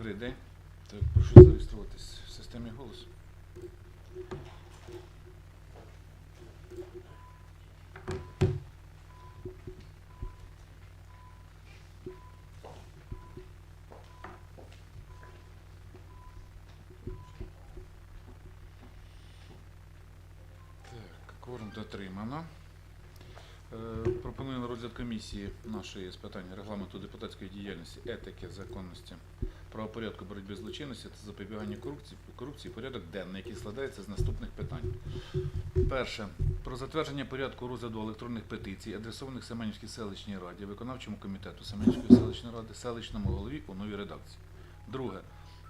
Добрий день. Так, прошу зареєструватись в системі голосу. Так, кворум дотримано. Е, Пропоную на розгляд комісії нашої з питань регламенту депутатської діяльності, етики, законності, правопорядку боротьби злочинності та запобігання корупції, корупції порядок денний, який складається з наступних питань. Перше. Про затвердження порядку розгляду електронних петицій, адресованих Семенівській селищній раді, виконавчому комітету Семенівської селищної ради, селищному голові у новій редакції. Друге.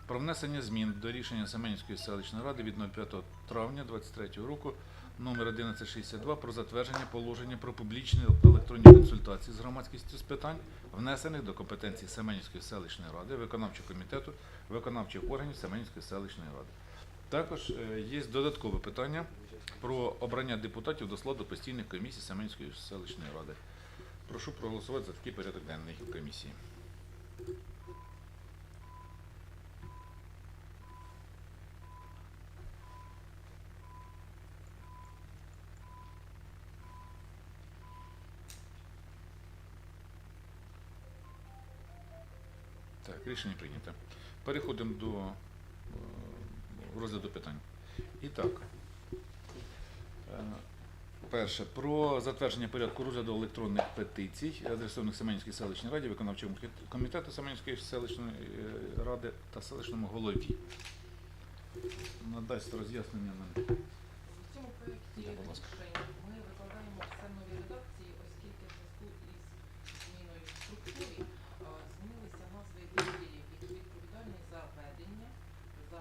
Про внесення змін до рішення Семенівської селищної ради від 05 травня 2023 року номер 1162 про затвердження положення про публічні електронні консультації з громадськістю з питань, внесених до компетенції Семенівської селищної ради, виконавчого комітету, виконавчих органів Семенівської селищної ради. Також е, є додаткове питання про обрання депутатів до складу постійних комісій Семенівської селищної ради. Прошу проголосувати за такий порядок денний комісії. Так, рішення прийнято. Переходимо до е, розгляду питань. І так. е, Перше, про затвердження порядку розгляду електронних петицій, адресованих Семенівській селищній раді, виконавчому комітету Семенівської селищної е, ради та селищному голові. Надасть роз'яснення на цьому проєкті будь ласка. рішень ми викладаємо все в новій редакції, оскільки в зв'язку із зміною в структурі а, змінилися назви відділів, які відповідальні за ведення, за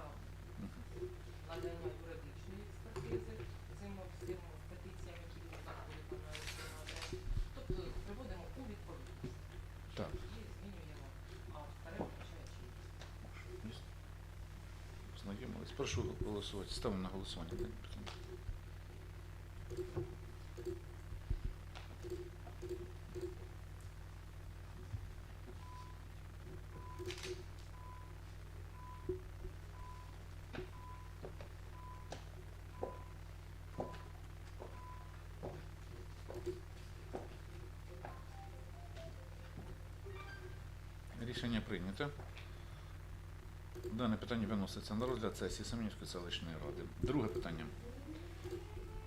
надання юридичної експертизи цим всім петиціям, які будуть надходити на електронну адресу. Тобто приводимо у відповідність Так. і змінюємо, а вперед включає чинність. Знайомились. Прошу голосувати. Ставимо на голосування. Рішення прийнято. Дане питання виноситься на розгляд сесії Семенівської селищної ради. Друге питання.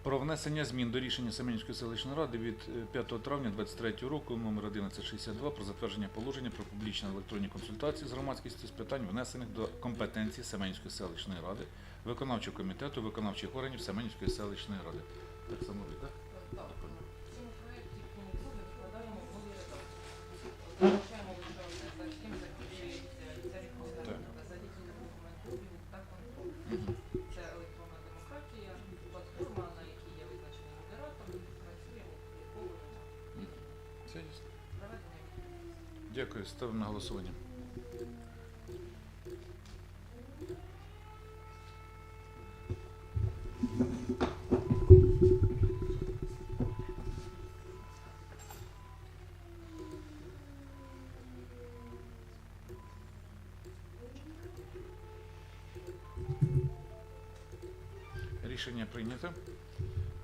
Про внесення змін до рішення Семенівської селищної ради від е, 5 травня 2023 року номер 1162 про затвердження положення про публічні електронні консультації з громадськістю з питань, внесених до компетенції Семенівської селищної ради, виконавчого комітету, виконавчих органів Семенівської селищної ради. Так само так? Дякую. Ставимо на голосування. Рішення прийнято.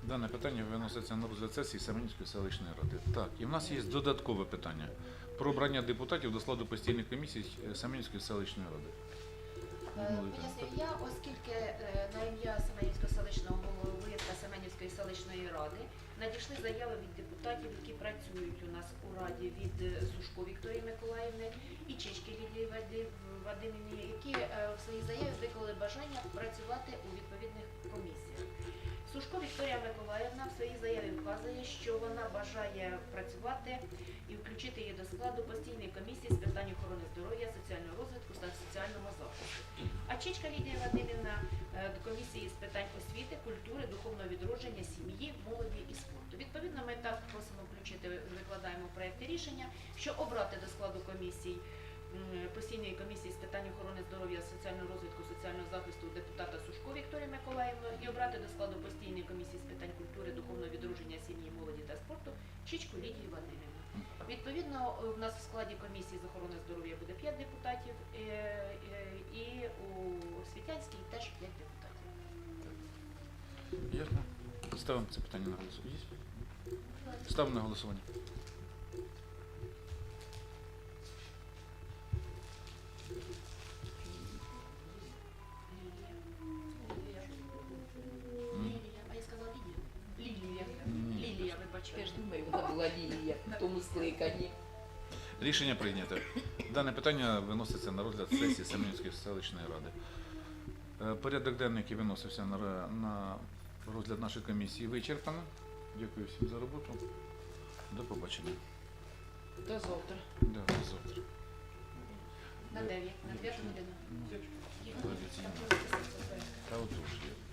Дане питання виноситься на розгляд сесії Семенівської селищної ради. Так, і в нас є додаткове питання про обрання депутатів до складу постійних комісій Семенівської селищної ради. Е, я, оскільки е, на ім'я Семенівського селищного голови та Семенівської селищної ради надійшли заяви від депутатів, які працюють у нас у раді від е, Сушко Вікторії Миколаївни і Чички Лідії Вадимівні, які в своїй заяві виклали бажання працювати у відповідних комісіях. Своїй заяві вказує, що вона бажає працювати і включити її до складу постійної комісії з питань охорони здоров'я, соціального розвитку та соціального захисту. А Чичка Лідія Вадимівна е, до комісії з питань освіти, культури, духовного відродження, сім'ї, молоді і спорту. Відповідно, ми так просимо включити, викладаємо в рішення, що обрати до складу комісій м, постійної комісії з питань охорони здоров'я, соціального розвитку, соціального захисту депутата Сушко Вікторія Миколаївної і обрати до складу постійної комісії з питань культури, духовного відродження сім'ї, молоді та спорту Чичку Лідію Вадимівну. Відповідно, е, в нас в складі комісії з охорони здоров'я буде 5 депутатів е, е, і у Світянській теж 5 депутатів. Ставимо це питання на голосування. Ставимо на голосування. тому скликанні. Рішення прийнято. Дане питання виноситься на розгляд сесії Семенівської селищної ради. Е, порядок денний, який виносився на, розгляд нашої комісії, вичерпано. Дякую всім за роботу. До побачення. До завтра. До завтра. На 9, на 5 годину. Ну, традиційно. Та отож є.